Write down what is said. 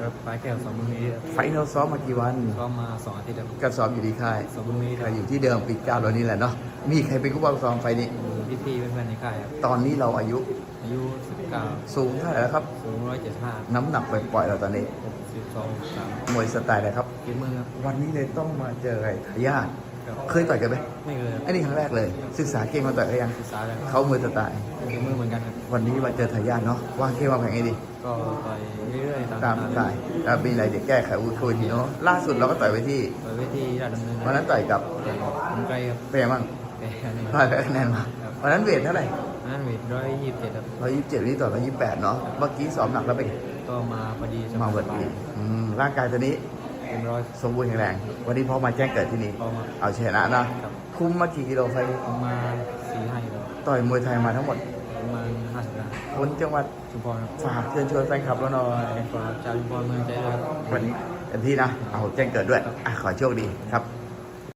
ครับปลายแก้วสองบุญมีครับไฟท์เราซ้อมมากี่วันก็มาสองอาทิตย์ครับก็ซ้อมอยู่ที่ค่ายสองบุญมีคก็รับอยู่ที่เดิมปีเก้าเรานี่แหละเนาะมีใครเป็นผู้บังซ้อมไฟท์นี้ พี่พี่ๆเพื่อนๆในค่ายครับตอนนี้เราอายุอายุสิบเก้าสูงเท่าไหร่แล้วครับ สูงร้อยเจ็ดห้าน้ำหนักปล่อยๆเราตอนนี้หกสิบสองสามมวยสไตล์อะไรครับ ฝีมือครับวันนี้เลยต้องมาเจอไอ้ทายาทครับเคยต่อยกันไหมไม่เคยครับอันนี้ครั้งแรกเลย ศึกษาเก่งมาต่อยกันยังศึกษาแล้วครับเขามวยสไตล์ฝีมือเหมือนกันครับวันนี้มาเจอทายาทเนาะวางเกมวางแผนไงดี ก็ต่อยเรื่อยๆตามตามสไตล์แล้วมีอะไรเดี๋ยวแก้ไขวุ้ยคุยทีเนาะล่าสุดเราก็ต่อยไปที่ต่อยเวทีราชดำเนินวันนั้นต่อยกับต่อยผมไกลครับเป็นไงบ้างแพ้นี่ต่อยไปคะแนนมาวันนั้นเวทเท่าไหร่นั่นเวทร้อยยี่สิบเจ็ดครับร้อยยี่สิบเจ็ดวันนี้ต่อยร้อยยี่สิบแปดเนาะเมื่อกี้สอบหนักแล้วเป็นไงก็มาพอดีสมาบายเบิดดีอืมร่างกายตัวนี้เป็นร้อยสมบูรณ์แข็งแรง วันนี้พอมาแจ้งเกิดที่นี่พอมาเอาชนะนะครับคุ้มมากี่กิโลไฟล์นี้ประมาณสี่ห้าครับต่อยมวยไทยมาทั้งหมดประมาณ ห้าสิบล้านคนจังหวัดชุมพรครับฝากเชิญชวนแฟนคลับเราหน่อยฝากชาวชุมพรเมืองใจครับวันนี้เต็มที่นะ เอาแจ้งเกิดด้วยอะขอโชคดีครับ